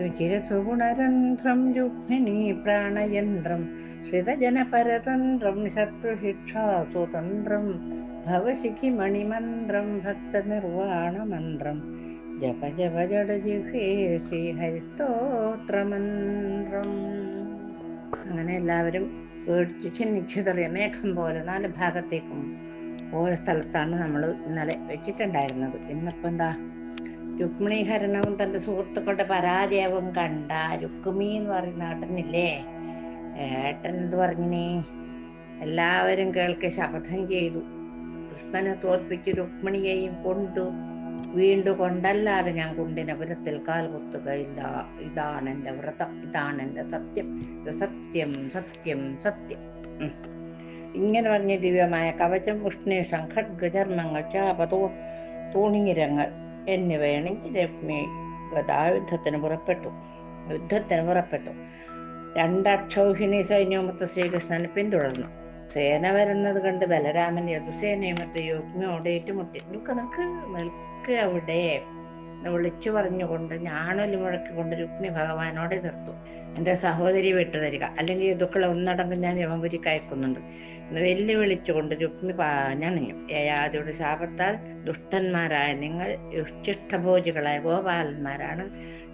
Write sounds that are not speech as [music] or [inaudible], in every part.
രുചിരസുഗുണരന്ധ്രം രുക്മിണി പ്രാണയന്ത്രം ശ്രിതജനപരതന്ത്രം ശത്രുശിക്ഷാ സ്വതന്ത്രം ഭവശിഖിമണിമന്ത്രം ഭക്തനിർവാണമന്ത്രം ജപ ജപ ജഡജിഹേ ശ്രീഹരിസ്തോത്രമന്ത്രം. അങ്ങനെ എല്ലാവരും പേടിച്ച് ചിന്നിച്ചിതറിയ മേഘം പോലെ നാല് ഭാഗത്തേക്കും പോയ സ്ഥലത്താണ് നമ്മൾ ഇന്നലെ വെച്ചിട്ടുണ്ടായിരുന്നത്. ഇന്നിപ്പോ എന്താ? രുക്മിണീഹരണവും തന്റെ സുഹൃത്തുക്കളുടെ പരാജയവും കണ്ട രുക്മി എന്ന് പറയുന്ന ഏട്ടനില്ലേ? ഏട്ടൻ എന്ത് പറഞ്ഞിനി? എല്ലാവരും കേൾക്കെ ശപഥം ചെയ്തു. കൃഷ്ണനെ തോൽപ്പിച്ച് രുക്മിണിയെയും കൊണ്ടു വീണ്ടു കൊണ്ടല്ലാതെ ഞാൻ കുണ്ടിനപുരത്തിൽ കാൽ കുത്തുകയില്ല ഇതാണ് എന്റെ വ്രതം. ഇതാണ് എന്റെ സത്യം. സത്യം സത്യം സത്യം. ഇങ്ങനെ പറഞ്ഞ ദിവ്യമായ കവചം ഉഷ്ണേഷം ഖഡ്ഗചർമ്മങ്ങൾ ചാപതോ തൂണീരങ്ങൾ എന്നിവയാണെങ്കിൽ രശ്മി ഗതായുദ്ധത്തിന് പുറപ്പെട്ടു. യുദ്ധത്തിന് പുറപ്പെട്ടു. രണ്ടക്ഷൗഹിണി സൈന്യമൊത്ത് ശ്രീകൃഷ്ണനെ പിന്തുടർന്നു. സേന വരുന്നത് കണ്ട് ബലരാമൻ യദുസേനയുമൊത്ത് യോഗ്മിയോട് ഏറ്റുമുട്ടി. നിൽക്ക് നിൽക്ക് നിൽക്ക് അവിടെ വിളിച്ചു പറഞ്ഞുകൊണ്ട് ഞാണൊലി മുഴക്കിക്കൊണ്ട് രുക്മി ഭഗവാനോട് എതിർത്തു. എന്റെ സഹോദരി വിട്ടു തരിക. അല്ലെങ്കിൽ യദുക്കളെ ഒന്നടങ്കം ഞാൻ യമപുരിക്ക് അയക്കുന്നുണ്ട്. വെല്ലുവിളിച്ചുകൊണ്ട് രുക്മി പാഞ്ഞണിഞ്ഞു യയാദിയുടെ ശാപത്താൽ ദുഷ്ടന്മാരായ നിങ്ങൾ യുഷ്ടിഷ്ടഭോജികളായ ഗോപാലന്മാരാണ്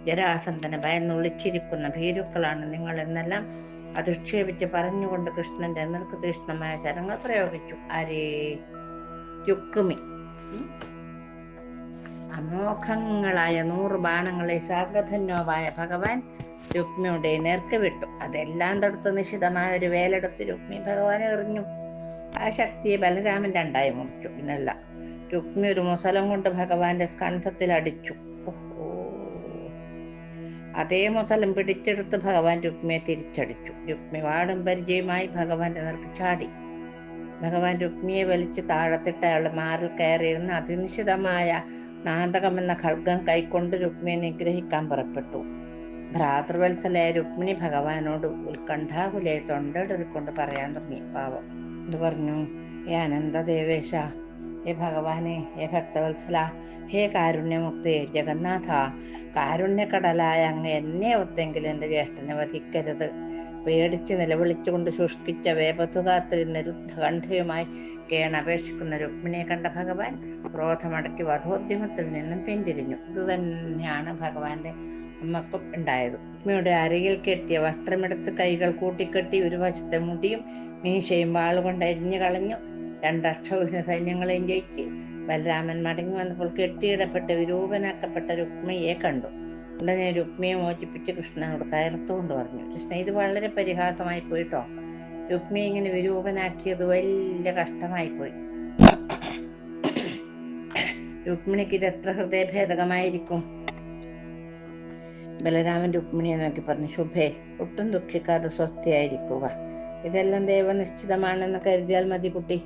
ജരാസന്ധനെ ഭയന്നൊളിച്ചിരിക്കുന്ന ഭീരുക്കളാണ് നിങ്ങൾ എന്നെല്ലാം അധിക്ഷേപിച്ച് പറഞ്ഞുകൊണ്ട് കൃഷ്ണന്റെ നിർക്കതീഷ്ണമായ ശരങ്ങൾ പ്രയോഗിച്ചു ആരേ രുക്മി. അമോഘങ്ങളായ നൂറ് ബാണങ്ങളെ സാഗധന്യവായ ഭഗവാൻ രുക്മിയുടെ നേർക്ക് വിട്ടു. അതെല്ലാം തൊടുത്ത് നിശിതമായ ഒരു വേലെടുത്ത് രുക്മി ഭഗവാൻ എറിഞ്ഞു. ആ ശക്തിയെ ബലരാമൻ രണ്ടായി മുറിച്ചു. പിന്നല്ല രുക്മി ഒരു മുസലം കൊണ്ട് ഭഗവാന്റെ സ്കന്ധത്തിൽ അടിച്ചു. അതേ മുസലം പിടിച്ചെടുത്ത് ഭഗവാൻ രുക്മിയെ തിരിച്ചടിച്ചു. രുക്മി വാടും പരിചയമായി ഭഗവാന്റെ നേർക്ക് ചാടി. ഭഗവാൻ രുക്മിയെ വലിച്ച് താഴത്തിട്ട് അയാളുടെ മാറിൽ കയറിയിരുന്ന അതിനിശിതമായ നാന്തകം എന്ന ഖഡ്ഗം കൈക്കൊണ്ട് രുക്മിയെ നിഗ്രഹിക്കാൻ പുറപ്പെട്ടു. ഭ്രാതൃവത്സലയ രുക്മിണി ഭഗവാനോട് ഉത്കണ്ഠാകുലയെ തൊണ്ടടുക്കൊണ്ട് പറയാൻ തുടങ്ങി. പാവം. ഇത് പറഞ്ഞു? ഹേ അനന്തദേവേശ ഹേ ഭഗവാനെ ഹേ ഭക്തവത്സല ഹേ കാരുണ്യമുക്തേ ജഗന്നാഥ കാരുണ്യക്കടലായ അങ്ങ് എന്നെ ഒത്തെങ്കിലും എന്റെ ജ്യേഷ്ഠനെ വധിക്കരുത്. പേടിച്ച് നിലവിളിച്ചുകൊണ്ട് ശുഷ്കിച്ച വേപത്തുകാത്തിൽ നിരുദ്ധകണ്ഠയുമായി കേണപേക്ഷിക്കുന്ന രുക്മിണിയെ കണ്ട ഭഗവാൻ ക്രോധമടക്കി വധോദ്യമത്തിൽ നിന്നും പിന്തിരിഞ്ഞു. ഇത് തന്നെയാണ് ഭഗവാന്റെ അമ്മക്കും ഉണ്ടായത്. അമ്മയുടെ അരയിൽ കെട്ടിയ വസ്ത്രമെടുത്ത് കൈകൾ കൂട്ടിക്കെട്ടി ഒരു വശത്തെ മുടിയും മീശയും വാളുകൊണ്ട് എരിഞ്ഞു കളഞ്ഞു. രണ്ടക്ഷൗഹിണ സൈന്യങ്ങളെയും ജയിച്ച് ബലരാമൻ മടങ്ങി വന്നപ്പോൾ കെട്ടിയിടപ്പെട്ട് വിരൂപനാക്കപ്പെട്ട രുക്മിയെ കണ്ടു. ഉടനെ രുക്മിയെ മോചിപ്പിച്ച് കൃഷ്ണനോട് കയർത്തുകൊണ്ട് പറഞ്ഞു കൃഷ്ണൻ ഇത് വളരെ പരിഹാസമായി പോയിട്ടോ രുക്മി ഇങ്ങനെ വിരൂപനാക്കിയത് വലിയ കഷ്ടമായി പോയി രുക്മിണിക്ക് ഇത് എത്ര ഹൃദയഭേദകമായിരിക്കും? ബലരാമൻ രുക്മിണിയെ നോക്കി പറഞ്ഞു. ശുഭേ ഒട്ടും ദുഃഖിക്കാതെ സ്വസ്ഥയായിരിക്കുക. ഇതെല്ലാം ദൈവനിശ്ചിതമാണെന്ന് കരുതിയാൽ മതി കുട്ടി.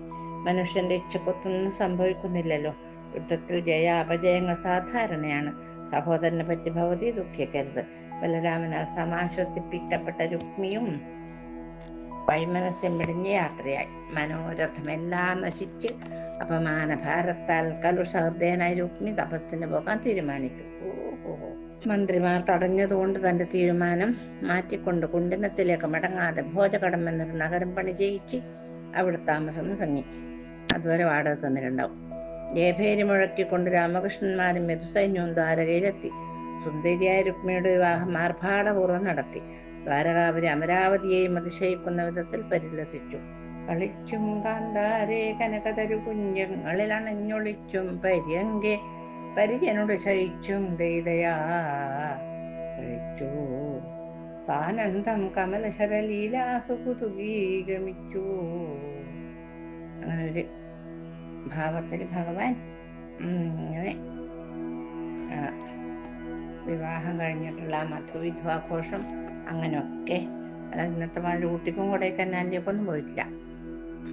മനുഷ്യന്റെ ഇച്ഛക്കൊത്തൊന്നും സംഭവിക്കുന്നില്ലല്ലോ. യുദ്ധത്തിൽ ജയ അപജയങ്ങൾ സാധാരണയാണ്. സഹോദരനെ പറ്റി ഭവതി ദുഃഖിക്കരുത്. ബലരാമനാൽ സമാശ്വസിപ്പിക്കപ്പെട്ട രുക്മിയും വൈമനസ്യം വിടിഞ്ഞ യാത്രയായി. മനോരഥമെല്ലാം നശിച്ച് അപമാനഭാരത്താൽ കലുഷ കലുഷഹൃദയനായ രുക്മി തപസ്സിന് പോകാൻ തീരുമാനിച്ചു ഓഹോ മന്ത്രിമാർ തടഞ്ഞതുകൊണ്ട് തന്റെ തീരുമാനം മാറ്റിക്കൊണ്ട് കുണ്ടിനത്തിലേക്ക് മടങ്ങാതെ ഭോജകടം എന്നൊരു നഗരം പണി ജയിച്ച് അവിടെ താമസം തുടങ്ങി അതുവരെ വാടക തന്നിട്ടുണ്ടാവും ജയഭേരി മുഴക്കിക്കൊണ്ട് രാമകൃഷ്ണന്മാരും മെതുസൈന്യവും ദ്വാരകയിലെത്തി. സുന്ദരിയായ രുക്മിയുടെ വിവാഹം ആർഭാടപൂർവം നടത്തി. ദ്വാരകാപുരി അമരാവതിയെയും അതിശയിക്കുന്ന വിധത്തിൽ പരിലസിച്ചു കളിച്ചും കാന്താരേ കനകതരു കുഞ്ഞുങ്ങളിൽ അണഞ്ഞൊളിച്ചും പര്യങ്കെ പരിജനോട് ശയിച്ചും ദൈതയാ. കഴിച്ചു സാനന്ദം കമലശരലീലാസു കുതുകീ ഗമിച്ചു അങ്ങനെ ഒരു ഭാവത്തിൽ ഭഗവാൻ ഇങ്ങനെ വിവാഹം കഴിഞ്ഞിട്ടുള്ള മധുവിധ്വാഘോഷം അങ്ങനെയൊക്കെ. അതായത് ഇന്നത്തെ മാതിരി ഊട്ടിക്കും കൊടൈക്കനാലിലേക്ക് ഒന്നും പോയിട്ടില്ല.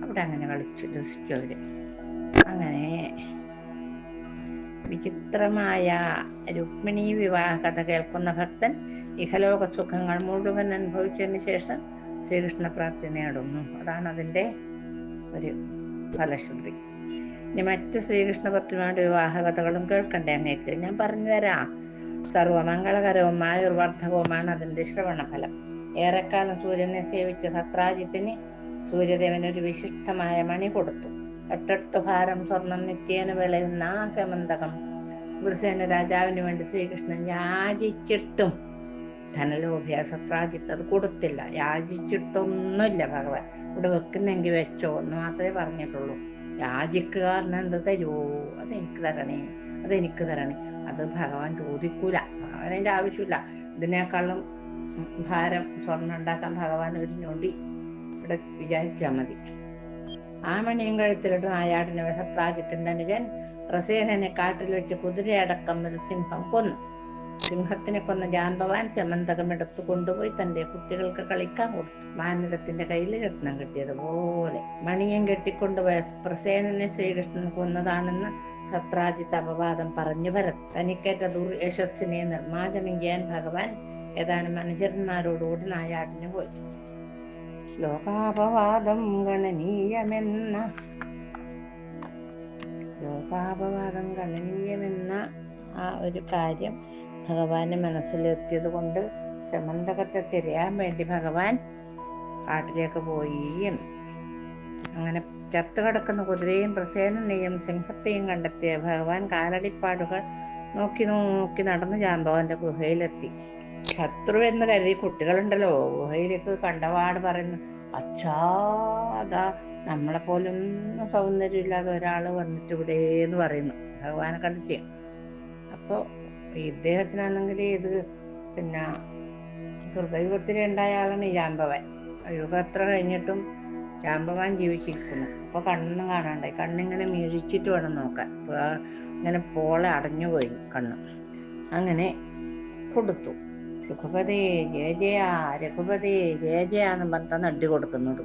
അവിടെ അങ്ങനെ കളിച്ചു രസിച്ചു അങ്ങനെ വിചിത്രമായ രുക്മിണി വിവാഹ കഥ കേൾക്കുന്ന ഭക്തൻ ഇഹലോക സുഖങ്ങൾ മുഴുവൻ അനുഭവിച്ചതിന് ശേഷം ശ്രീകൃഷ്ണ പ്രാപ്തി നേടുന്നു. അതാണ് അതിന്റെ ഒരു ഫലശ്രുതി. ഇനി മറ്റ് ശ്രീകൃഷ്ണ പത്മയുടെ വിവാഹ കഥകളും കേൾക്കണ്ടേ അങ്ങേക്ക്? ഞാൻ പറഞ്ഞു തരാം. സർവമംഗളകരവും ഒരു അതിന്റെ ശ്രവണഫലം. ഏറെക്കാലം സൂര്യനെ സേവിച്ച സത്രാജിത്തിന് സൂര്യദേവൻ ഒരു വിശിഷ്ടമായ മണി കൊടുത്തു. എട്ടെട്ട് ഭാരം സ്വർണം നിത്യേന വിളയുന്ന ആ സമന്തകം ഗുരുസേന രാജാവിന് വേണ്ടി ശ്രീകൃഷ്ണൻ യാചിച്ചിട്ടും ധനലോഭ്യാസ സത്രാജിത്ത് അത് കൊടുത്തില്ല. യാചിച്ചിട്ടൊന്നുമില്ല ഭഗവാൻ. ഇവിടെ വെക്കുന്നെങ്കിൽ വെച്ചോ എന്ന് മാത്രമേ പറഞ്ഞിട്ടുള്ളൂ. യാചിക്കുകാരന് എന്ത് തരുമോ അതെനിക്ക് തരണേ അതെനിക്ക് തരണേ. അത് ഭഗവാൻ ചോദിക്കൂല. ഭഗവാൻ അതിന്റെ ആവശ്യമില്ല. ഇതിനേക്കാളും ഭാരം സ്വർണം ഉണ്ടാക്കാൻ ഭഗവാൻ ഒരു ഞൊണ്ടി ഇവിടെ വിചാരിച്ചാൽ മതി. ആ മണിയും കഴുത്തിലിട്ട് നായാടിനെ സത്രാജിത്തിന്റെ അനുജൻ പ്രസേനനെ കാട്ടിൽ വെച്ച് കുതിരയടക്കം ഒരു സിംഹം കൊന്നു. സിംഹത്തിനെ കൊന്ന ജാമ്പവാൻ സമന്തകം എടുത്തു കൊണ്ടുപോയി തന്റെ കുട്ടികൾക്ക് കളിക്കാൻ കൊടുത്തു. മാനരത്തിന്റെ കയ്യിൽ രത്നം കിട്ടിയതുപോലെ. മണിയും കെട്ടിക്കൊണ്ടുപോയ പ്രസേനനെ ശ്രീകൃഷ്ണൻ കൊന്നതാണെന്ന് സത്രാജിത്ത് അപവാദം പറഞ്ഞു വരത്ത് തനിക്കേറ്റ ദുർയശസ്സിനെ നിർമ്മാർജനം ചെയ്യാൻ ഭഗവാൻ ഏതാനും അനുചരന്മാരോടുകൂടി നായാട്ടിന് പോയി. ലോകാപവാദം ഗണനീയമെന്ന ലോകാപവാദം ഗണനീയമെന്ന ആ ഒരു കാര്യം ഭഗവാന്റെ മനസ്സിലെത്തിയത് കൊണ്ട് സമന്തകത്തെ തിരയാൻ വേണ്ടി ഭഗവാൻ കാട്ടിലേക്ക് പോയി എന്ന്. അങ്ങനെ ചത്തുകിടക്കുന്ന കുതിരയും പ്രസേനനെയും സിംഹത്തെയും കണ്ടെത്തിയ ഭഗവാൻ കാലടിപ്പാടുകൾ നോക്കി നോക്കി നടന്ന് ജാമ്പവന്റെ ഗുഹയിലെത്തി. ശത്രു എന്ന് കരുതി കുട്ടികളുണ്ടല്ലോ. ഗുഹയിലേക്ക് കണ്ടവാട് പറയുന്നു. അച്ഛാ നമ്മളെ പോലൊന്നും സൗന്ദര്യമില്ലാതെ ഒരാൾ വന്നിട്ട് ഇവിടെ എന്ന് പറയുന്നു. ഭഗവാനെ കണ്ടിട്ട്. അപ്പോൾ ഇദ്ദേഹത്തിനാണെങ്കിൽ ഇത് പിന്നെ ഹൃദയുഗത്തിന് ഉണ്ടായ ആളാണ് ജാമ്പവൻ. യുഗം എത്ര കഴിഞ്ഞിട്ടും ജാമ്പവാൻ ജീവിച്ചിരിക്കുന്നു. അപ്പൊ കണ്ണ് കാണാണ്ടായി. കണ്ണിങ്ങനെ മിഴിച്ചിട്ട് വേണം നോക്കാൻ. ഇങ്ങനെ പോളെ അടഞ്ഞു പോയി കണ്ണ്. അങ്ങനെ കൊടുത്തു. രഘുപതി ജയ ജയ രഘുപതി ജയ ജയ എന്ന് പറഞ്ഞിട്ടാണ് അടി കൊടുക്കുന്നത്.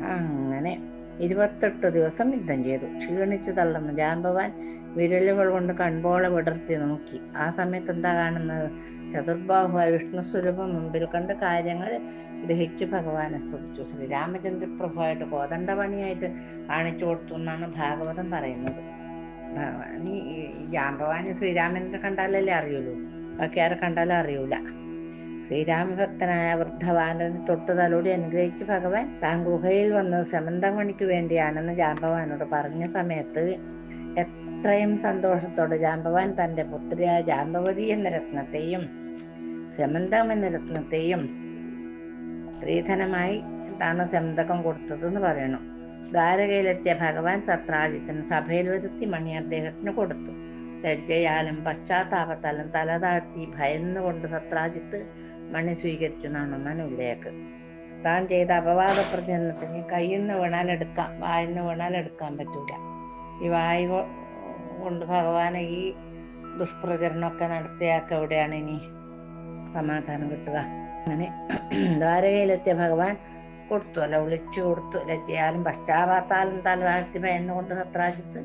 അങ്ങനെ ഇരുപത്തെട്ട് ദിവസം യുദ്ധം ചെയ്തു. ക്ഷീണിച്ചു തള്ളുന്ന ജാമ്പവാൻ വിരലുകൾ കൊണ്ട് കൺപോളെ വിടർത്തി നോക്കി. ആ സമയത്ത് എന്താ കാണുന്നത്? ചതുർബാഹുവായ വിഷ്ണു സ്വരൂപം മുമ്പിൽ കണ്ട് കാര്യങ്ങൾ ഗ്രഹിച്ച് ഭഗവാനെ സ്തുതിച്ചു. ശ്രീരാമചന്ദ്ര പ്രഭുവായിട്ട് കോതണ്ടപണിയായിട്ട് കാണിച്ചു കൊടുത്തു എന്നാണ് ഭാഗവതം പറയുന്നത്. ഭഗവാൻ ഈ ജാമ്പവാന് ശ്രീരാമനെ കണ്ടാലല്ലേ അറിയുള്ളൂ? ബാക്കി ആരെ കണ്ടാലും അറിയൂല. ശ്രീരാമഭക്തനായ വൃദ്ധവാനനെ തൊട്ടു തലോടി അനുഗ്രഹിച്ച് ഭഗവാൻ താൻ ഗുഹയിൽ വന്നത് സമന്തമണിക്ക് വേണ്ടിയാണെന്ന് ജാമ്പവാനോട് പറഞ്ഞ സമയത്ത് എത്രയും സന്തോഷത്തോടെ ജാമ്പവാൻ തന്റെ പുത്രിയായ ജാമ്പവതി എന്ന രത്നത്തെയും സമന്തം എന്ന രത്നത്തെയും സ്ത്രീധനമായി താണ് സമന്തകം കൊടുത്തത് എന്ന് പറയണം. ദ്വാരകയിലെത്തിയ ഭഗവാൻ സത്രാജിത്തിന് സഭയിൽ വരുത്തി മണി അദ്ദേഹത്തിന് കൊടുത്തു. ലജ്ജയാലും പശ്ചാത്താപത്താലും തല താഴ്ത്തി ഭയന്നുകൊണ്ട് സത്രാജിത്ത് മണി സ്വീകരിച്ചു എന്നാണ് മനുല്ലേക്ക് താൻ ചെയ്ത അപവാദ പ്രചരണത്തിന് കയ്യിൽ നിന്ന് വീണാൽ എടുക്കാം വായിൽ നിന്ന് വീണാൽ എടുക്കാൻ പറ്റൂല. ഈ വായു കൊണ്ട് ഭഗവാനെ ഈ ദുഷ്പ്രചരണമൊക്കെ നടത്തിയാക്ക എവിടെയാണ് ഇനി സമാധാനം കിട്ടുക? അങ്ങനെ [clears throat] ദ്വാരകയിലെത്തിയ ഭഗവാൻ കൊടുത്തു അല്ല വിളിച്ചു കൊടുത്തു. ലജ്ജയാലും പശ്ചാത്താലും തല താഴ്ത്തി ഭയന്നുകൊണ്ട് സത്രാജിത്ത്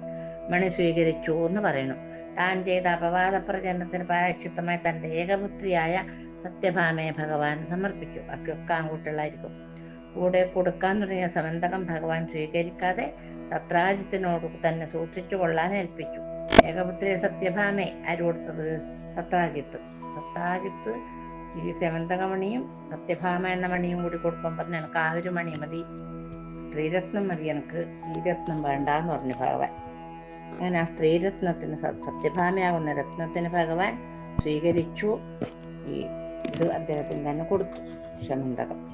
മണി സ്വീകരിച്ചു എന്ന് പറയണം. താൻ ചെയ്ത അപവാദ പ്രചരണത്തിന് പ്രായശ്ചിത്തമായി തന്റെ ഏകപുത്രിയായ സത്യഭാമയെ ഭഗവാൻ സമർപ്പിച്ചു. ബാക്കിയൊക്കെ ആൺകുട്ടികളായിരിക്കും. കൂടെ കൊടുക്കാൻ തുടങ്ങിയ സമന്തകം ഭഗവാൻ സ്വീകരിക്കാതെ സത്രാജിത്തിനോട് തന്നെ സൂക്ഷിച്ചു കൊള്ളാൻ ഏൽപ്പിച്ചു. ഏകപുത്രിയെ സത്യഭാമയെ ആര് സത്രാജിത്ത്. സത്രാജിത്ത് ഈ സെവന്തകമണിയും സത്യഭാമ എന്ന മണിയും കൂടി കൊടുക്കാൻ പറഞ്ഞു എനിക്ക് ആ ഒരു മണി മതി. സ്ത്രീരത്നം മതി എനിക്ക്. ഈ രത്നം വേണ്ട എന്ന് പറഞ്ഞു ഭഗവാൻ. അങ്ങനെ ആ സ്ത്രീരത്നത്തിന് സത്യഭാമയാകുന്ന രത്നത്തിന് ഭഗവാൻ സ്വീകരിച്ചു. ഈ ഇത് അദ്ദേഹത്തിന് തന്നെ കൊടുത്തു. ശമന്തകം.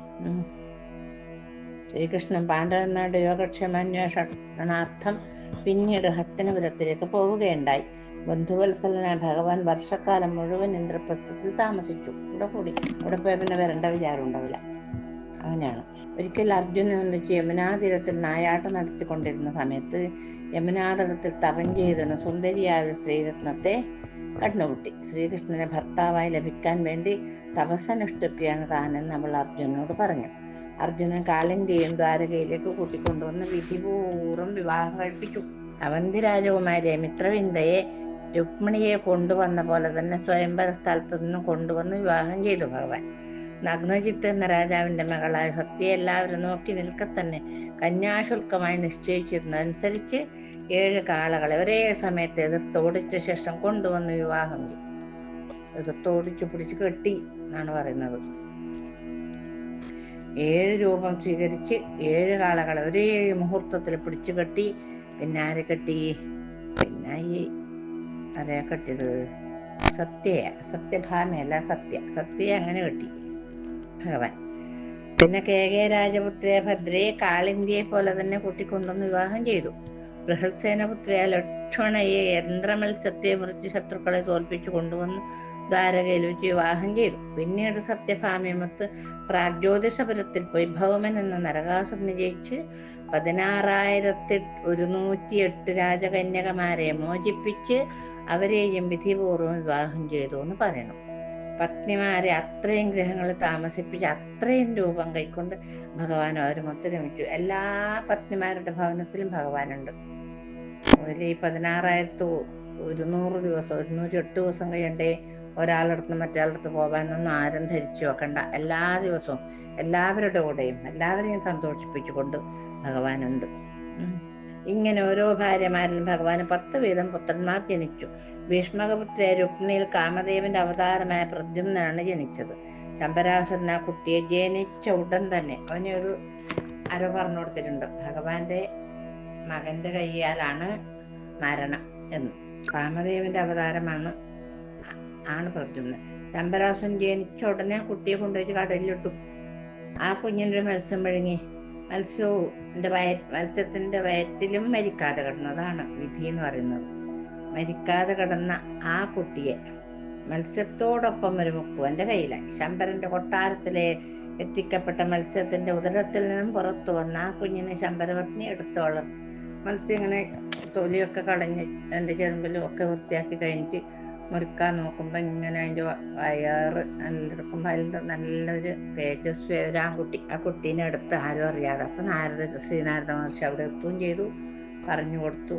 ശ്രീകൃഷ്ണൻ പാണ്ഡവന്മാരുടെ യോഗക്ഷേമാന്വേഷണാർത്ഥം പിന്നീട് ഹസ്തനപുരത്തിലേക്ക് പോവുകയുണ്ടായി. ബന്ധുവത്സലനായ ഭഗവാൻ വർഷക്കാലം മുഴുവൻ ഇന്ദ്രപ്രസ്ഥത്തിൽ താമസിച്ചു. ഇവിടെ കൂടി ഇവിടെ പോയ പിന്നെ വരേണ്ട വിചാരം ഉണ്ടാവില്ല. അങ്ങനെയാണ്. ഒരിക്കൽ അർജുനൻ ഒന്നിച്ച് യമുനാ തീരത്തിൽ നായാട്ടം നടത്തിക്കൊണ്ടിരുന്ന സമയത്ത് യമുനാ തടത്തിൽ തപം സുന്ദരിയായ ഒരു സ്ത്രീരത്നത്തെ കണ്ടുമുട്ടി ശ്രീകൃഷ്ണനെ ഭർത്താവായി ലഭിക്കാൻ വേണ്ടി തപസ്സനുഷ്ഠിക്കുകയാണ് താനെന്ന് അവൾ അർജുനോട് പറഞ്ഞു. അർജുനൻ കാളിന്റെയും ദ്വാരകയിലേക്ക് കൂട്ടിക്കൊണ്ടുവന്ന് വിധിപൂർവം വിവാഹം കഴിപ്പിച്ചു. അവന്തി രാജകുമാരിയെ മിത്രവിന്ദയെ രുക്മിണിയെ കൊണ്ടുവന്ന പോലെ തന്നെ സ്വയംവര സ്ഥലത്തു നിന്നും കൊണ്ടുവന്ന് വിവാഹം ചെയ്തു ഭഗവാൻ. നഗ്നജിത്ത് എന്ന രാജാവിന്റെ മകളായ സത്യ എല്ലാവരും നോക്കി നിൽക്കെ തന്നെ കന്യാശുൽക്കമായി നിശ്ചയിച്ചിരുന്നതനുസരിച്ച് ഏഴ് കാളകളെ ഒരേ സമയത്ത് എതിർത്ത് ഓടിച്ച ശേഷം കൊണ്ടുവന്ന് വിവാഹം ചെയ്തു. എതിർത്തോടിച്ചു പിടിച്ച് കെട്ടി എന്നാണ് പറയുന്നത്. ഏഴ് രൂപം സ്വീകരിച്ച് ഏഴ് കാളകളെ ഒരേ മുഹൂർത്തത്തിൽ പിടിച്ചു കെട്ടി. പിന്നെ ആരെ കെട്ടി? പിന്നെ ഈ ആരെയാ കെട്ടിയത്? സത്യ സത്യഭാമയല്ല സത്യ. സത്യയെ അങ്ങനെ കെട്ടി. ഭഗവാൻ. പിന്നെ കെ കെ രാജപുത്രിയെ ഭദ്രയെ കാളിന്തിയെ പോലെ തന്നെ കൂട്ടിക്കൊണ്ടുവന്ന് വിവാഹം ചെയ്തു. ബൃഹത്സേനപുത്രിയ ലക്ഷ്മണയെ യന്ത്രമത്സ്യത്തെ മുറിച്ച് ശത്രുക്കളെ തോൽപ്പിച്ചു കൊണ്ടുവന്ന് ദ്വാരകയിൽ വെച്ച് വിവാഹം ചെയ്തു. പിന്നീട് സത്യഭാമ്യമത്ത് പ്രാഗ്ജ്യോതിഷപുരത്തിൽ പോയി ഭൗമൻ എന്ന നരകാസുരനെ ജയിച്ച് പതിനാറായിരത്തി ഒരുന്നൂറ്റി എട്ട് രാജകന്യകമാരെ മോചിപ്പിച്ച് അവരെയും വിധിപൂർവം വിവാഹം ചെയ്തു എന്ന് പറയണം. പത്നിമാരെ അത്രയും ഗ്രഹങ്ങളിൽ താമസിപ്പിച്ച് അത്രയും രൂപം കൈക്കൊണ്ട് ഭഗവാൻ അവർ ഒത്തൊരുമിച്ചു എല്ലാ പത്നിമാരുടെ ഭവനത്തിലും ഭഗവാനുണ്ട്. അതിൽ ഈ പതിനാറായിരത്തി ഒരുന്നൂറ് ദിവസം ഒരുന്നൂറ്റി എട്ട് ദിവസം കഴിയണ്ടേ ഒരാളടുത്ത് മറ്റേ പോകാനൊന്നും ആരും ധരിച്ചു വെക്കണ്ട എല്ലാ ദിവസവും എല്ലാവരുടെ കൂടെയും എല്ലാവരെയും സന്തോഷിപ്പിച്ചുകൊണ്ട് ഭഗവാനുണ്ട്. ഇങ്ങനെ ഓരോ ഭാര്യമാരിലും ഭഗവാന് പത്ത് വീതം പുത്രന്മാർ ജനിച്ചു. ഭീഷ്മകപുത്രിയ രുക്മിണിയിൽ കാമദേവന്റെ അവതാരമായ പ്രദ്യുമ്നാണ് ജനിച്ചത്. ശമ്പരാസുരൻ ആ കുട്ടിയെ ജനിച്ച ഉടൻ തന്നെ അവനെ ഒരു അര പറഞ്ഞു കൊടുത്തിട്ടുണ്ട്. ഭഗവാന്റെ മകന്റെ കയ്യാലാണ് മരണം എന്ന്. കാമദേവന്റെ അവതാരമാണ് ആണ് പ്രദ്യുമ്നൻ. ശമ്പരാസുരൻ ജനിച്ച ഉടനെ കുട്ടിയെ കൊണ്ടുപോയി കടലിലിട്ടു ആ കുഞ്ഞിന്റെ മത്സ്യം വിഴുങ്ങി മത്സ്യവും എന്റെ വയ മത്സ്യത്തിന്റെ വയറ്റിലും മരിക്കാതെ കിടന്നതാണ് വിധി എന്ന് പറയുന്നത്. മരിക്കാതെ കിടന്ന ആ കുട്ടിയെ മത്സ്യത്തോടൊപ്പം ഒരു മുക്കുവന്റെ കയ്യിലായി. ശമ്പരന്റെ കൊട്ടാരത്തിലെ എത്തിക്കപ്പെട്ട മത്സ്യത്തിന്റെ ഉദരത്തിൽ നിന്നും പുറത്തു വന്ന ആ കുഞ്ഞിനെ ശമ്പരപത്നി എടുത്തു മത്സ്യം ഇങ്ങനെ തൊലിയൊക്കെ കളഞ്ഞ് എന്റെ ചെറുമ്പിലും ഒക്കെ വൃത്തിയാക്കി കഴിഞ്ഞിട്ട് മുറിക്കാൻ നോക്കുമ്പോൾ ഇങ്ങനെ അതിന്റെ വയറ് നല്ലെടുക്കുമ്പോൾ അതിന്റെ നല്ലൊരു തേജസ്വി ഒരു ആൺകുട്ടി. ആ കുട്ടീനെ എടുത്ത് ആരും അറിയാതെ അപ്പം നാരദ ശ്രീനാരദ മഹർഷി അവിടെ എത്തുകയും ചെയ്തു. പറഞ്ഞു കൊടുത്തു.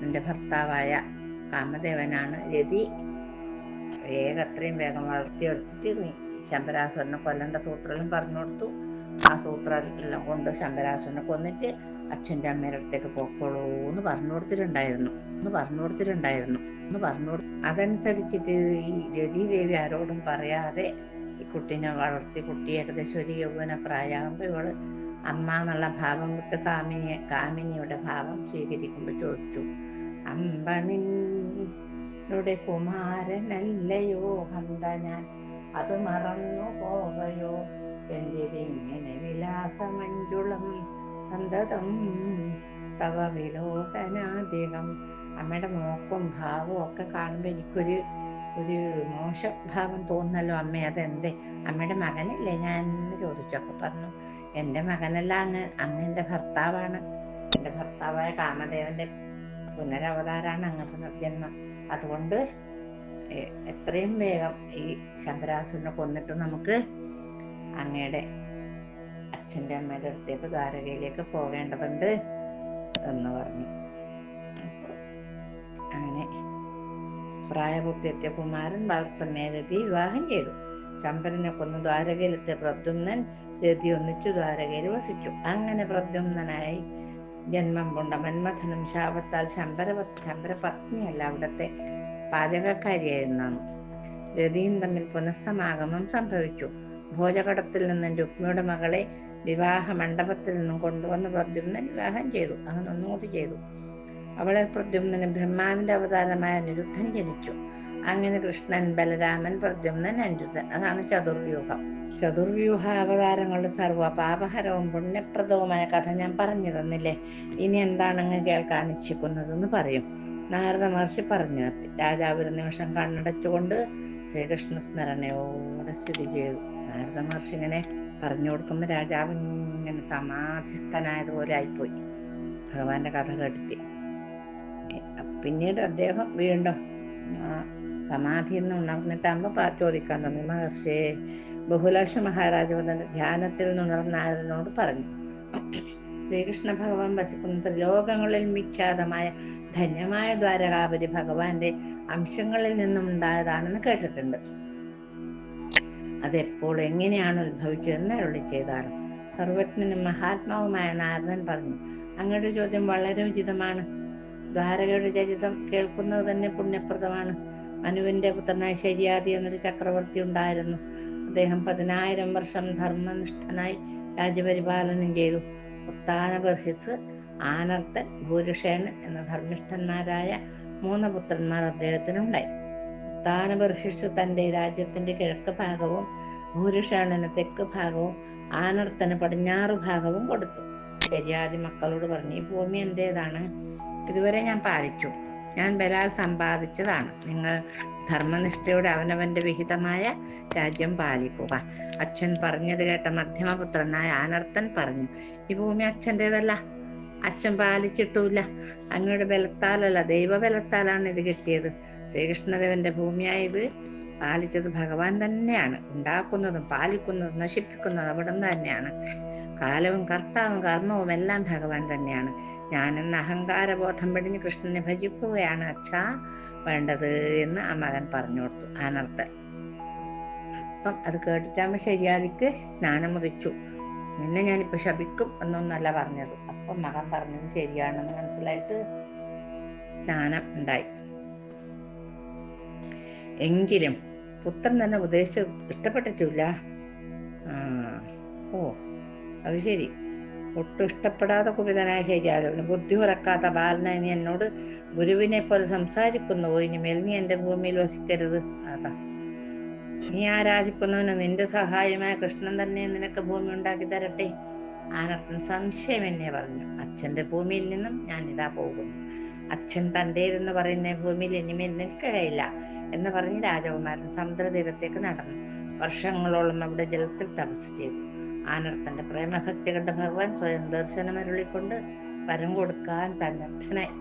നിന്റെ ഭർത്താവായ കാമദേവനാണ്. രതി വേഗം അത്രയും വേഗം വളർത്തിയെടുത്തിട്ട് നീ ശമ്പരാസുരനെ കൊല്ലേണ്ട സൂത്രമെല്ലാം പറഞ്ഞു കൊടുത്തു ആ സൂത്രമെല്ലാം കൊണ്ട് ശമ്പരാസുരനെ കൊന്നിട്ട് അച്ഛന്റെ അമ്മയുടെ അടുത്തേക്ക് പോക്കോളൂ എന്ന് പറഞ്ഞു കൊടുത്തിട്ടുണ്ടായിരുന്നു എന്ന് പറഞ്ഞു കൊടുത്തിട്ടുണ്ടായിരുന്നു എന്ന് പറഞ്ഞു അതനുസരിച്ചിട്ട് ഈ രതി ദേവി ആരോടും പറയാതെ ഈ കുട്ടീനെ വളർത്തി കുട്ടി ഏകദേശം ഒരു യൗവന പ്രായമാകുമ്പോൾ ഇവൾ അമ്മ എന്നുള്ള ഭാവം വിട്ട് കാമിനിയെ കാമിനിയുടെ ഭാവം സ്വീകരിക്കുമ്പോൾ ചോദിച്ചു. അമ്പ നിന്നുടെ കുമാരനല്ലയോ ഹന്ത ഞാൻ അത് മറന്നു പോകയോ എന്തിരിങ്ങനെ വിലാസമഞ്ജുളം സന്തതം? തവ വിലോകനാധികം അമ്മയുടെ നോക്കും ഭാവവും ഒക്കെ കാണുമ്പോൾ എനിക്കൊരു ഒരു മോശഭാവം തോന്നല്ലോ അമ്മ അതെന്തേ? അമ്മയുടെ മകനല്ലേ ഞാൻ ചോദിച്ചു അപ്പൊ പറഞ്ഞു എന്റെ മകനല്ല അങ്ങ് അങ്ങ് എന്റെ ഭർത്താവാണ്. എന്റെ ഭർത്താവായ കാമദേവന്റെ പുനരവതാരാണ് അങ്ങനത്തെ ജന്മം അതുകൊണ്ട് എത്രയും വേഗം ഈ ശങ്കരാസുരനെ കൊന്നിട്ട് നമുക്ക് അങ്ങയുടെ അച്ഛന്റെ അമ്മയുടെ അടുത്തേക്ക് ദ്വാരകയിലേക്ക് പോകേണ്ടതുണ്ട് എന്ന് പറഞ്ഞു. അങ്ങനെ പ്രായപൂർത്തിയെത്തിയ കുമാരൻ വളർത്തമ്മയെ രതി വിവാഹം ചെയ്തു. ശമ്പരനെ കൊന്ന് ദ്വാരകയിലെത്തിയ പ്രദ്യുമ്നൻ രതി ഒന്നിച്ചു ദ്വാരകയിൽ വസിച്ചു. അങ്ങനെ പ്രദ്യുമ്നനായി ജന്മം കൊണ്ട മന്മഥനും ശാപത്താൽ ശമ്പര ശമ്പര പത്നിയല്ല അവിടുത്തെ പാചകക്കാരിയായിരുന്നാണ് രതിയും തമ്മിൽ പുനഃസമാഗമം സംഭവിച്ചു. ഭോജകടത്തിൽ നിന്നും രുക്മിയുടെ മകളെ വിവാഹ മണ്ഡപത്തിൽ നിന്നും കൊണ്ടുവന്ന് പ്രദ്യുമ്നൻ വിവാഹം ചെയ്തു. അങ്ങനെ ഒന്നുകൂടി ചെയ്തു. അവളെ പ്രദ്യുമ്നന് ബ്രഹ്മാവിന്റെ അവതാരമായ അനിരുദ്ധൻ ജനിച്ചു. അങ്ങനെ കൃഷ്ണൻ ബലരാമൻ പ്രദ്യുമ്നൻ അഞ്ജുതൻ അതാണ് ചതുർവ്യൂഹം. ചതുർവ്യൂഹ അവതാരങ്ങളുടെ സർവ പാപഹരവും പുണ്യപ്രദവുമായ കഥ ഞാൻ പറഞ്ഞു തന്നില്ലേ ഇനി എന്താണ് അങ്ങ് കേൾക്കാൻ ഇച്ഛിക്കുന്നതെന്ന് പറയും. നാരദ മഹർഷി പറഞ്ഞു നിർത്തി രാജാവ് ഒരു നിമിഷം കണ്ണടച്ചുകൊണ്ട് ശ്രീകൃഷ്ണ സ്മരണയോടെ സ്ഥിതി ചെയ്തു. നാരദ മഹർഷി ഇങ്ങനെ പറഞ്ഞു കൊടുക്കുമ്പോൾ രാജാവ് ഇങ്ങനെ സമാധിസ്ഥനായതുപോലെ ആയിപ്പോയി. ഭഗവാന്റെ കഥ കേട്ടിട്ട്. പിന്നീട് അദ്ദേഹം വീണ്ടും സമാധിയിൽ നിന്ന് അമ്മ ചോദിക്കാൻ തുടങ്ങി മഹർഷിയെ ബഹുലാക്ഷ മഹാരാജ തന്റെ ധ്യാനത്തിൽ നിന്നുണർന്ന പറഞ്ഞു. ശ്രീകൃഷ്ണ ഭഗവാൻ വസിക്കുന്ന ത്രിലോകങ്ങളിൽ വിഖ്യാതമായ ധന്യമായ ദ്വാരകാപതി ഭഗവാന്റെ അംശങ്ങളിൽ നിന്നും ഉണ്ടായതാണെന്ന് കേട്ടിട്ടുണ്ട്. അതെപ്പോൾ എങ്ങനെയാണ് ഉത്ഭവിച്ചതെന്ന് അരുളി ചെയ്താറ് സർവജ്ഞനും മഹാത്മാവുമായ നാരദൻ പറഞ്ഞു അങ്ങയുടെ ചോദ്യം വളരെ ഉചിതമാണ്. ദ്വാരകയുടെ ചരിതം കേൾക്കുന്നത് തന്നെ പുണ്യപ്രദമാണ്. മനുവിന്റെ പുത്രനായ ശരിയാദി എന്നൊരു ചക്രവർത്തി ഉണ്ടായിരുന്നു. അദ്ദേഹം പതിനായിരം വർഷം ധർമ്മനിഷ്ഠനായി രാജ്യപരിപാലനം ചെയ്തു. ഉത്താന ബർഹിസ് ആനർത്തൻ ഭൂരിഷേണൻ എന്ന ധർമ്മിഷ്ഠന്മാരായ മൂന്ന് പുത്രന്മാർ അദ്ദേഹത്തിനുണ്ടായി. ഉത്താന ബർഹിസ് തന്റെ രാജ്യത്തിന്റെ കിഴക്ക് ഭാഗവും ഭൂരിഷേണന് തെക്ക് ഭാഗവും ആനർത്തന് പടിഞ്ഞാറ് ഭാഗവും കൊടുത്തു. ശരിയാദി മക്കളോട് പറഞ്ഞു ഈ ഭൂമി എന്റേതാണ്? ഇതുവരെ ഞാൻ പാലിച്ചു. ഞാൻ ബലാൽ സമ്പാദിച്ചതാണ്. നിങ്ങൾ ധർമ്മനിഷ്ഠയോടെ അവനവന്റെ വിഹിതമായ രാജ്യം പാലിക്കുക. അച്ഛൻ പറഞ്ഞത് കേട്ട മധ്യമപുത്രനായ ആനർത്തൻ പറഞ്ഞു ഈ ഭൂമി അച്ഛന്റെതല്ല അച്ഛൻ പാലിച്ചിട്ടുമില്ല. അങ്ങയുടെ ബലത്താലല്ല ദൈവബലത്താലാണ് ഇത് കിട്ടിയത്. ശ്രീകൃഷ്ണദേവന്റെ ഭൂമിയായത് പാലിച്ചത് ഭഗവാൻ തന്നെയാണ്. ഉണ്ടാക്കുന്നതും പാലിക്കുന്നതും നശിപ്പിക്കുന്നതും അവിടുന്ന് തന്നെയാണ്. കാലവും കർത്താവും കർമ്മവും എല്ലാം ഭഗവാൻ തന്നെയാണ്. ഞാനെന്ന അഹങ്കാരബോധം വെടിഞ്ഞ് കൃഷ്ണനെ ഭജിക്കുകയാണ് അച്ഛാ. വേണ്ടത് എന്ന് ആ മകൻ പറഞ്ഞു കൊടുത്തു. അനർത്ഥൻ അപ്പം അത് കേട്ടിട്ടാകുമ്പോൾ ശരിയാതിക്ക് സ്നാനം മുറിച്ചു നിന്നെ ഞാനിപ്പോൾ ശപിക്കും എന്നൊന്നല്ല പറഞ്ഞത്. അപ്പം മകൻ പറഞ്ഞത് ശരിയാണെന്ന് മനസ്സിലായിട്ട് സ്നാനം ഉണ്ടായി. എങ്കിലും പുത്രൻ തന്നെ ഉപദേശിച്ച് ഇഷ്ടപ്പെട്ടിട്ടില്ല. ഓ. അത് ശരി. ഒട്ടും ഇഷ്ടപ്പെടാതെ കുപിതനായ ശരിയാതവന് ബുദ്ധി ഉറക്കാത്ത ബാലന നീ എന്നോട് ഗുരുവിനെ പോലെ സംസാരിക്കുന്നുവോ ഇനിമേൽ നീ എന്റെ ഭൂമിയിൽ വസിക്കരുത്. അതാ. നീ ആരാധിക്കുന്നവന് നിന്റെ സഹായമായ കൃഷ്ണൻ തന്നെ നിനക്ക് ഭൂമി ഉണ്ടാക്കി തരട്ടെ? ആനർത്തൻ സംശയം എന്നെ പറഞ്ഞു. അച്ഛന്റെ ഭൂമിയിൽ നിന്നും ഞാൻ ഇതാ പോകുന്നു. അച്ഛൻ തന്റേതെന്ന് പറയുന്ന ഭൂമിയിൽ ഇനിമേൽ നിൽക്കുകയില്ല എന്ന് പറഞ്ഞ് രാജകുമാരൻ സമുദ്രതീരത്തേക്ക് നടന്നു. വർഷങ്ങളോളം അവിടെ ജലത്തിൽ തപസ് ചെയ്തു. ആനർത്തന്റെ പ്രേമഭക്തി കണ്ട ഭഗവാൻ സ്വയം ദർശനം ദർശനമരുളിക്കൊണ്ട് വരം കൊടുക്കാൻ സന്നദ്ധനായി.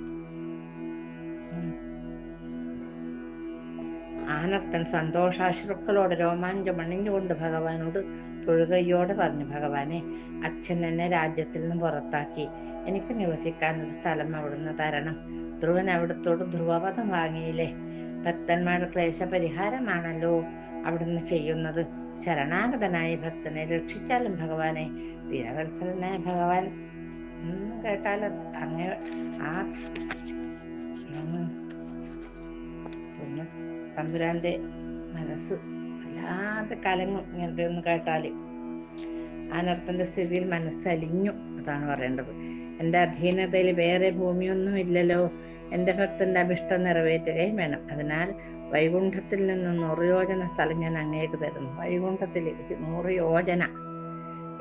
ആനർത്തൻ സന്തോഷാശ്രുക്കളോട് രോമാഞ്ചം അണിഞ്ഞുകൊണ്ട് ഭഗവാനോട് തൊഴുകയോടെ പറഞ്ഞു ഭഗവാനെ അച്ഛൻ എന്നെ രാജ്യത്തിൽ നിന്ന് പുറത്താക്കി. എനിക്ക് നിവസിക്കാൻ ഒരു സ്ഥലം അവിടുന്ന് തരണം. ധ്രുവൻ അവിടത്തോട് ധ്രുവപദം വാങ്ങിയില്ലേ? ഭക്തന്മാരുടെ ക്ലേശ പരിഹാരമാണല്ലോ അവിടുന്ന് ചെയ്യുന്നത്. ശരണാഗതനായ ഭക്തനെ രക്ഷിച്ചാലും ഭഗവാനെ ദീനവത്സലനായ ഭഗവാൻ. കേട്ടാലും? അങ്ങ് ആ പിന്നെ തമ്പുരാന്റെ മനസ്സ് വല്ലാതെ കലങ്ങും ഇങ്ങനത്തെ ഒന്ന് കേട്ടാൽ. അനർത്ഥന്റെ സ്ഥിതിയിൽ മനസ്സലിഞ്ഞു അതാണ് പറയേണ്ടത്. എന്റെ അധീനതയിൽ വേറെ ഭൂമിയൊന്നും ഇല്ലല്ലോ എന്റെ ഭക്തന്റെ അഭിഷ്ടം നിറവേറ്റുകയും വേണം. അതിനാൽ വൈകുണ്ഠത്തിൽ നിന്ന് നൂറ് സ്ഥലം ഞാൻ അങ്ങേക്ക് തരുന്നു. വൈകുണ്ഠത്തിൽ നൂറ്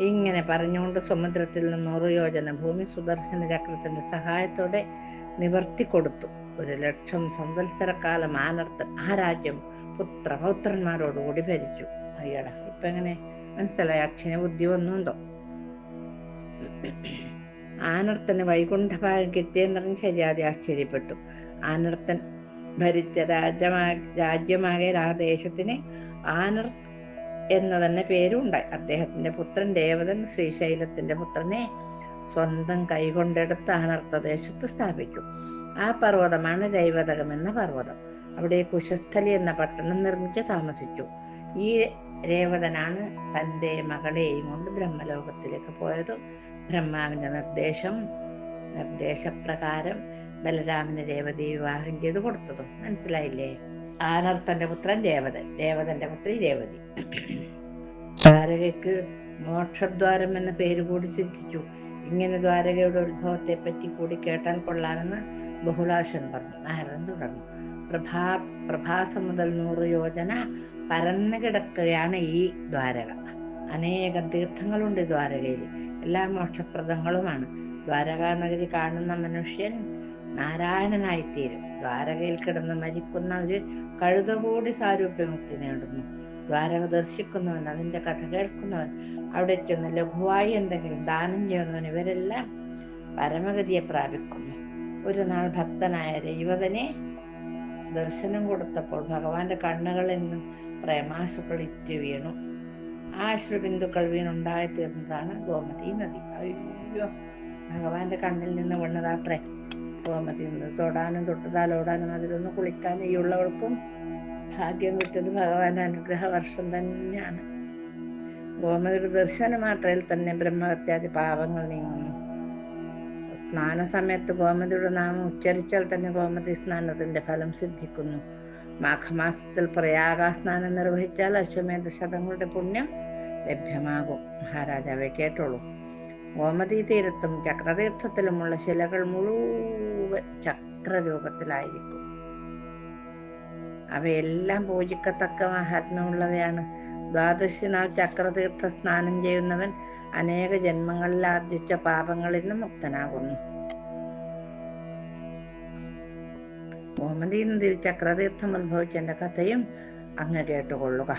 ഇങ്ങനെ പറഞ്ഞുകൊണ്ട് സമുദ്രത്തിൽ നിന്ന് നൂറ് ഭൂമി സുദർശന ചക്രത്തിന്റെ സഹായത്തോടെ നിവർത്തി കൊടുത്തു. ഒരു ലക്ഷം സംവത്സരക്കാലം ആനർത്ത് ആ രാജ്യം പുത്ര പൗത്രന്മാരോടുകൂടി ഭരിച്ചു. അയ്യടാ ഇപ്പൊ എങ്ങനെ മനസ്സിലായി? അച്ഛന് ബുദ്ധി വന്നുണ്ടോ? ആനർത്തന് വൈകുണ്ഠഭാഗം കിട്ടിയെന്ന് പറഞ്ഞ് ശരിയാതെ ആശ്ചര്യപ്പെട്ടു. ആനർത്തൻ ഭരിച്ച രാജ്യമാ രാജ്യമാകെ ആ ദേശത്തിന് ആനർ എന്ന തന്നെ പേരുണ്ടായി. അദ്ദേഹത്തിന്റെ പുത്രൻ ദേവതൻ ശ്രീശൈലത്തിന്റെ പുത്രനെ സ്വന്തം കൈകൊണ്ടെടുത്ത് അനർത്ഥദേശത്ത് സ്ഥാപിച്ചു. ആ പർവതമാണ് ജൈവതകം എന്ന പർവതം. അവിടെ കുശസ്ഥലി എന്ന പട്ടണം നിർമ്മിച്ച് താമസിച്ചു. ഈ രേവതനാണ് തന്റെ മകളെയും കൊണ്ട് ബ്രഹ്മലോകത്തിലേക്ക് പോയത് ബ്രഹ്മാവിന്റെ നിർദ്ദേശം നിർദ്ദേശപ്രകാരം ബലരാമന് രേവതി വിവാഹം ചെയ്തു കൊടുത്തതും? മനസ്സിലായില്ലേ? ആനർത്തന്റെ പുത്രൻ? രേവതൻ രേവതന്റെ പുത്രി രേവതി. ദ്വാരകയ്ക്ക് മോക്ഷദ്വാരം എന്ന പേര് കൂടി സിദ്ധിച്ചു. ഇങ്ങനെ ദ്വാരകയുടെ ഉത്ഭവത്തെ പറ്റി കൂടി കേട്ടാൽ കൊള്ളാമെന്ന് ബഹുളാശൻ പറഞ്ഞു. നാരദൻ തുടർന്നു. പ്രഭാ പ്രഭാസം മുതൽ നൂറ് യോജന പരന്നു കിടക്കുകയാണ് ഈ ദ്വാരക. അനേകം തീർത്ഥങ്ങളുണ്ട് ദ്വാരകയിൽ. എല്ലാം മോക്ഷപ്രദങ്ങളുമാണ്. ദ്വാരകാ നഗരി കാണുന്ന മനുഷ്യൻ നാരായണനായിത്തീരും. ദ്വാരകയിൽ കിടന്ന് മരിക്കുന്ന ഒരു കഴുത കൂടി സാരൂപ്യമുക്തി നേടുന്നു. ദ്വാരക ദർശിക്കുന്നവൻ അതിന്റെ കഥ കേൾക്കുന്നവൻ അവിടെ ചെന്ന് ലഘുവായി എന്തെങ്കിലും ദാനം ചെയ്യുന്നവൻ ഇവരെല്ലാം പരമഗതിയെ പ്രാപിക്കുന്നു. ഒരു നാൾ ഭക്തനായ രൈവതനെ ദർശനം കൊടുത്തപ്പോൾ ഭഗവാന്റെ കണ്ണുകളിൽ നിന്നും പ്രേമാശുക്കൾ ഇറ്റു വീണു. ആ വീണുണ്ടായിത്തീർന്നതാണ് വീണുണ്ടായി തീർന്നതാണ് ഗോമതി നദി. അയ്യോ ഭഗവാന്റെ കണ്ണിൽ നിന്ന് വീണതാത്രേ ഗോമതി നദി. തൊടാനും തൊട്ടുതാലോടാനും അതിലൊന്ന് കുളിക്കാൻ ഈ ഉള്ളവർക്കും ഭാഗ്യം കിട്ടിയത് ഭഗവാന്റെ അനുഗ്രഹ വർഷം തന്നെയാണ് ഗോമതിയുടെ ദർശന മാത്രയിൽ തന്നെ ബ്രഹ്മഹത്യാദി പാപങ്ങൾ നീങ്ങുന്നു. സ്നാന സമയത്ത് ഗോമതിയുടെ നാമം ഉച്ചരിച്ചാൽ തന്നെ ഗോമതി സ്നാനത്തിന്റെ ഫലം സിദ്ധിക്കുന്നു. മാഘമാസത്തിൽ പ്രയാഗ സ്നാനം നിർവഹിച്ചാൽ അശ്വമേധ ശതങ്ങളുടെ പുണ്യം ലഭ്യമാകും. മഹാരാജാവെ കേട്ടോളൂ. ഗോമതി തീരത്തും ചക്രതീർത്ഥത്തിലുമുള്ള ശിലകൾ മുഴുവൻ ചക്രരൂപത്തിലായിരിക്കും. അവയെല്ലാം പൂജിക്കത്തക്ക മഹാത്മ്യമുള്ളവയാണ്. ദ്വാദശി നാൾ ചക്രതീർത്ഥ സ്നാനം ചെയ്യുന്നവൻ അനേക ജന്മങ്ങളിൽ ആർജിച്ച പാപങ്ങളിൽ നിന്ന് മുക്തനാകുന്നു. ഗോമതി നദിയിൽ ചക്രതീർത്ഥം ഉത്ഭവിച്ചെന്റെ കഥയും അങ്ങ് കേട്ടുകൊള്ളുക.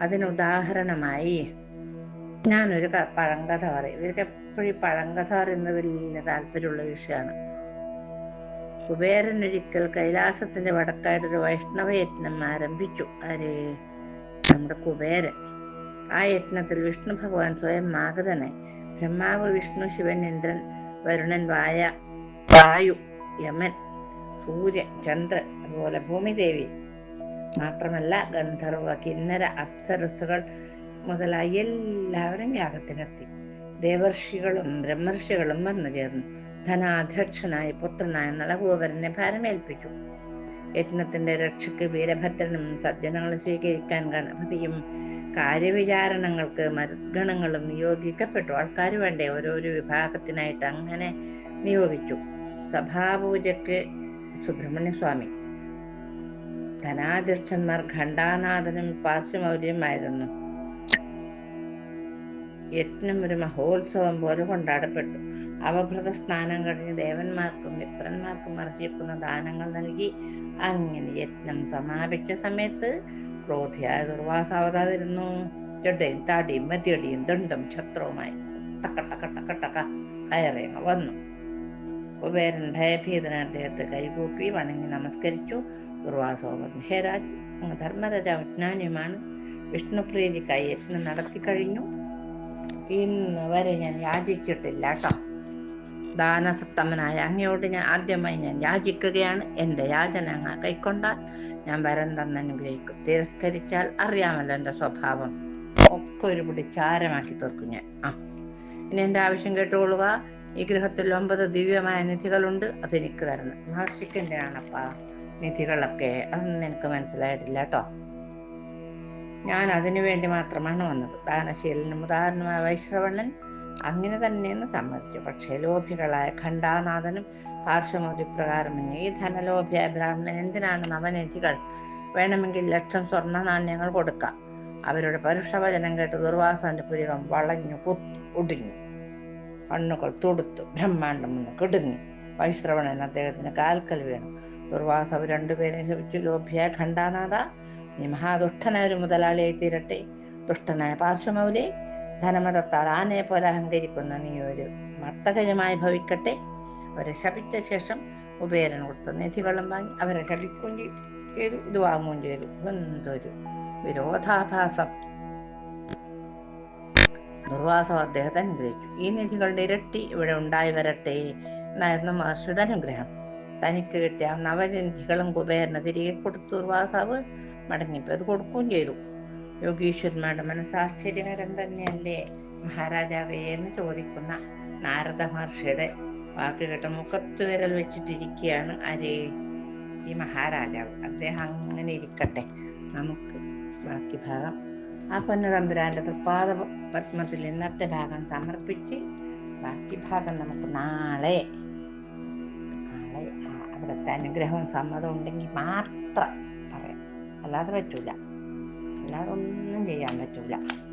അതിന് ഉദാഹരണമായി ഞാനൊരു പഴങ്കഥ പറയും. ഇവർക്ക് എപ്പോഴും ഈ പഴങ്കഥ പറയുന്നത് വലിയ താല്പര്യമുള്ള വിഷയമാണ്. കുബേരൻ ഒരിക്കൽ കൈലാസത്തിന്റെ വടക്കായിട്ട് ഒരു വൈഷ്ണവ യജ്ഞം ആരംഭിച്ചു. ആര്? നമ്മുടെ കുബേരൻ. ആ യജ്ഞത്തിൽ വിഷ്ണു ഭഗവാൻ സ്വയം മാഗതനായി ബ്രഹ്മാവ് വിഷ്ണു ശിവൻ ഇന്ദ്രൻ വരുണൻ വായ വായു യമൻ സൂര്യൻ ചന്ദ്രൻ അതുപോലെ ഭൂമിദേവി മാത്രമല്ല ഗന്ധർവ കിന്നര അപ്സരസുകൾ മുതലായി എല്ലാവരും യാഗത്തിനെത്തി. ദേവർഷികളും ബ്രഹ്മർഷികളും വന്നു ചേർന്നു. ധനാധ്യക്ഷനായ പുത്രനായ നളകൂവരനെ ഭാരമേൽപ്പിച്ചു. യജ്ഞത്തിന്റെ രക്ഷയ്ക്ക് വീരഭദ്രനും സജ്ജനങ്ങളെ സ്വീകരിക്കാൻ ഗണപതിയും കാര്യവിചാരണങ്ങൾക്ക് മരുദ്ഗണങ്ങളും നിയോഗിക്കപ്പെട്ടു. ആൾക്കാർ വേണ്ടേ? ഓരോരോ വിഭാഗത്തിനായിട്ട് അങ്ങനെ നിയോഗിച്ചു. സഭാപൂജയ്ക്ക് സുബ്രഹ്മണ്യ സ്വാമി ധനാധ്യക്ഷന്മാർ ഖണ്ഡാനാഥനും പാർശ്വമൗര്യമായിരുന്നു യജ്ഞം ഒരു മഹോത്സവം പോലെ കൊണ്ടാടപ്പെട്ടു. അവഭൃത സ്നാനം കഴിഞ്ഞ് ദേവന്മാർക്കും മിത്രന്മാർക്കും അർജിക്കുന്ന ദാനങ്ങൾ നൽകി അങ്ങനെ യജ്ഞം സമാപിച്ച സമയത്ത് ക്രോധിയായ ദുർവാസാവത വരുന്നു ചെടയും താടിയും മതിയടിയും ദണ്ഡും ഛത്രവുമായി ടക്ക ടക്ക വന്നു. കുബേരൻ ഭയഭീതന അദ്ദേഹത്തെ കൈകൂപ്പി വണങ്ങി നമസ്കരിച്ചു. ദുർവാസോ പറഞ്ഞു ഹേ രാജ് അങ്ങ് ധർമ്മരാജ വിജ്ഞാനിയുമാണ് വിഷ്ണുപ്രീതിക്കായി യജ്ഞം നടത്തി കഴിഞ്ഞു. ഇന്ന് വരെ ഞാൻ യാചിച്ചിട്ടില്ല കേട്ടോ. ദാനസത്തമനായ അങ്ങയോട് ഞാൻ ആദ്യമായി ഞാൻ യാചിക്കുകയാണ്. എന്റെ യാചന അങ്ങ് കൈക്കൊണ്ടാൽ ഞാൻ വരം തന്നെ അനുഗ്രഹിക്കും. തിരസ്കരിച്ചാൽ അറിയാമല്ലോ എന്റെ സ്വഭാവം. ഒക്കെ ഒരു പിടി ചാരമാക്കി തീർക്കും ഞാൻ. ആ. ഇനി എന്റെ ആവശ്യം കേട്ടുകൊള്ളുക. ഈ ഗൃഹത്തിൽ ഒമ്പത് ദിവ്യമായ നിധികളുണ്ട്. അതെനിക്ക് തരണം. മഹർഷിക്ക് എന്തിനാണപ്പാ നിധികളൊക്കെ? അതൊന്നും എനിക്ക് മനസ്സിലായിട്ടില്ല കേട്ടോ. ഞാൻ അതിനു വേണ്ടി മാത്രമാണ് വന്നത്. ദാനശീലനും ഉദാഹരണമായ വൈശ്രവണൻ അങ്ങനെ തന്നെയെന്ന് സമ്മതിച്ചു. പക്ഷേ ലോഭികളായ ഖണ്ഡാനാഥനും പാർശ്വമൂർത്തി പ്രകാരം ഈ ധനലോഭിയായ ബ്രാഹ്മണൻ എന്തിനാണ് നവനിധികൾ വേണമെങ്കിൽ ലക്ഷം സ്വർണ നാണ്യങ്ങൾ കൊടുക്കാം. അവരുടെ പരുഷവചനം കേട്ട് ദുർവാസന്റെ പുരികം വളഞ്ഞു കുത്തി ഒടിഞ്ഞു. കണ്ണുകൾ തുടുത്തു. ബ്രഹ്മാണ്ടം ഒന്ന് കിടുങ്ങി. വൈശ്രവണൻ അദ്ദേഹത്തിന് കാൽക്കൽ വീണു. ദുർവാസവ് രണ്ടുപേരെ ശപിച്ചു. ലോഭിയായ ഖണ്ഡാനാഥ നീ മഹാദുഷ്ടനായ ഒരു മുതലാളിയായി തീരട്ടെ ദുഷ്ടനായ പാർശ്വമൗലി ധനമതത്താൽ ആനയെ പോലെ അഹങ്കരിക്കുന്ന നീ ഒരു മർത്തകജമായി ഭവിക്കട്ടെ. അവരെ ശപിച്ച ശേഷം ഉപേരൻ കൊടുത്ത നിധികളും വാങ്ങി അവരെ ശപിക്കുകയും ചെയ്തു. ഇത് വാങ്ങുകയും ചെയ്തു. എന്തൊരു വിരോധാഭാസം. ദുർവാസം അദ്ദേഹത്തെ അനുഗ്രഹിച്ചു. ഈ നിധികളുടെ ഇരട്ടി ഇവിടെ ഉണ്ടായി വരട്ടെ എന്നായിരുന്നു മഹർഷിയുടെ അനുഗ്രഹം. തനിക്ക് കിട്ടിയ നവനിധികളും കുബേരന് തിരികെ കൊടുത്തു ദുർവാസാവ്. മടങ്ങിപ്പോ അത് കൊടുക്കുകയും ചെയ്തു. യോഗീശ്വരന്മാരുടെ മനസ്സാശ്ചര്യകരം തന്നെയല്ലേ? മഹാരാജാവേ എന്ന് ചോദിക്കുന്ന നാരദ മഹർഷിയുടെ വാക്ക് കേട്ട മുഖത്ത് വിരൽ വെച്ചിട്ടിരിക്കുകയാണ് ആരേ? ഈ മഹാരാജാവ്. അദ്ദേഹം അങ്ങനെ ഇരിക്കട്ടെ. നമുക്ക് ബാക്കി ഭാഗം. ആ പൊന്നതമ്പുരാന്റെ തൃപ്പാദ പത്മത്തിൽ ഇന്നത്തെ ഭാഗം സമർപ്പിച്ച് ബാക്കി ഭാഗം നമുക്ക് നാളെ നാളെ അവിടുത്തെ അനുഗ്രഹവും സമ്മതവും ഉണ്ടെങ്കിൽ മാത്രം അല്ലാതെ പറ്റൂല. അല്ലാതെ ഒന്നും ചെയ്യാൻ പറ്റൂല.